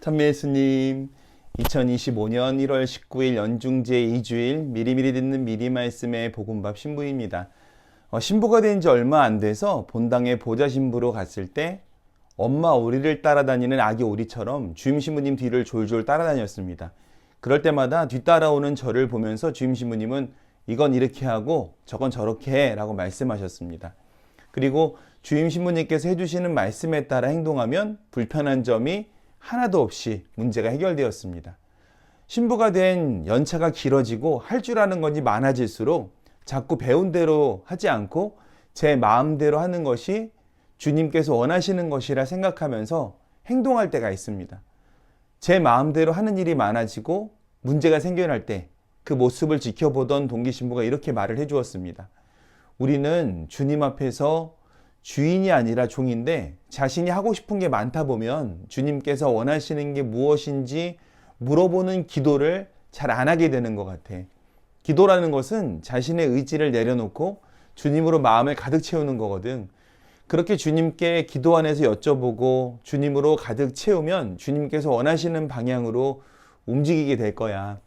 찬미 예수님, 2025년 1월 19일 연중 제 2주일 미리미리 듣는 미리 말씀의 복음밥 신부입니다. 어, 신부가 된 지 얼마 안 돼서 본당에 보좌 신부로 갔을 때 엄마 오리를 따라다니는 아기 오리처럼 주임 신부님 뒤를 졸졸 따라다녔습니다. 그럴 때마다 뒤따라오는 저를 보면서 주임 신부님은 이건 이렇게 하고 저건 저렇게 해 라고 말씀하셨습니다. 그리고 주임 신부님께서 해주시는 말씀에 따라 행동하면 불편한 점이 하나도 없이 문제가 해결되었습니다. 신부가 된 연차가 길어지고 할 줄 아는 것이 많아질수록 자꾸 배운 대로 하지 않고 제 마음대로 하는 것이 주님께서 원하시는 것이라 생각하면서 행동할 때가 있습니다. 제 마음대로 하는 일이 많아지고 문제가 생겨날 때 그 모습을 지켜보던 동기 신부가 이렇게 말을 해 주었습니다. 우리는 주님 앞에서 주인이 아니라 종인데 자신이 하고 싶은 게 많다 보면 주님께서 원하시는 게 무엇인지 물어보는 기도를 잘 안 하게 되는 것 같아. 기도라는 것은 자신의 의지를 내려놓고 주님으로 마음을 가득 채우는 거거든. 그렇게 주님께 기도 안에서 여쭤보고 주님으로 가득 채우면 주님께서 원하시는 방향으로 움직이게 될 거야.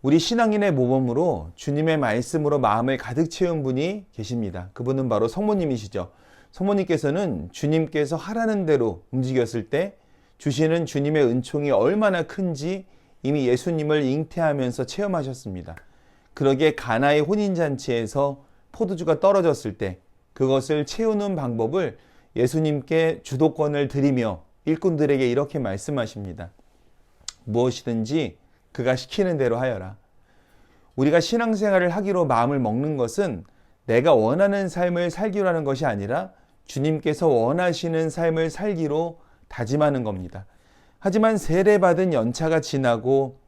우리 신앙인의 모범으로 주님의 말씀으로 마음을 가득 채운 분이 계십니다. 그분은 바로 성모님이시죠. 성모님께서는 주님께서 하라는 대로 움직였을 때 주시는 주님의 은총이 얼마나 큰지 이미 예수님을 잉태하면서 체험하셨습니다. 그러기에 가나의 혼인잔치에서 포도주가 떨어졌을 때 그것을 채우는 방법을 예수님께 주도권을 드리며 일꾼들에게 이렇게 말씀하십니다. 무엇이든지 그가 시키는 대로 하여라. 우리가 신앙생활을 하기로 마음을 먹는 것은 내가 원하는 삶을 살기로 하는 것이 아니라 주님께서 원하시는 삶을 살기로 다짐하는 겁니다. 하지만 세례받은 연차가 지나고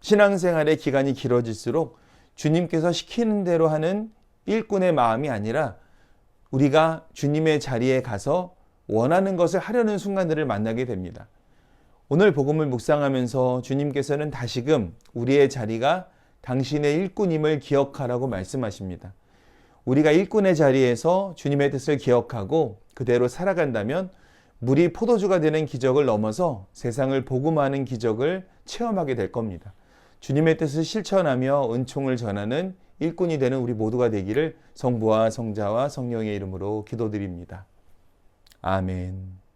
신앙생활의 기간이 길어질수록 주님께서 시키는 대로 하는 일꾼의 마음이 아니라 우리가 주님의 자리에 가서 원하는 것을 하려는 순간들을 만나게 됩니다. 오늘 복음을 묵상하면서 주님께서는 다시금 우리의 자리가 당신의 일꾼임을 기억하라고 말씀하십니다. 우리가 일꾼의 자리에서 주님의 뜻을 기억하고 그대로 살아간다면 물이 포도주가 되는 기적을 넘어서 세상을 복음하는 기적을 체험하게 될 겁니다. 주님의 뜻을 실천하며 은총을 전하는 일꾼이 되는 우리 모두가 되기를 성부와 성자와 성령의 이름으로 기도드립니다. 아멘.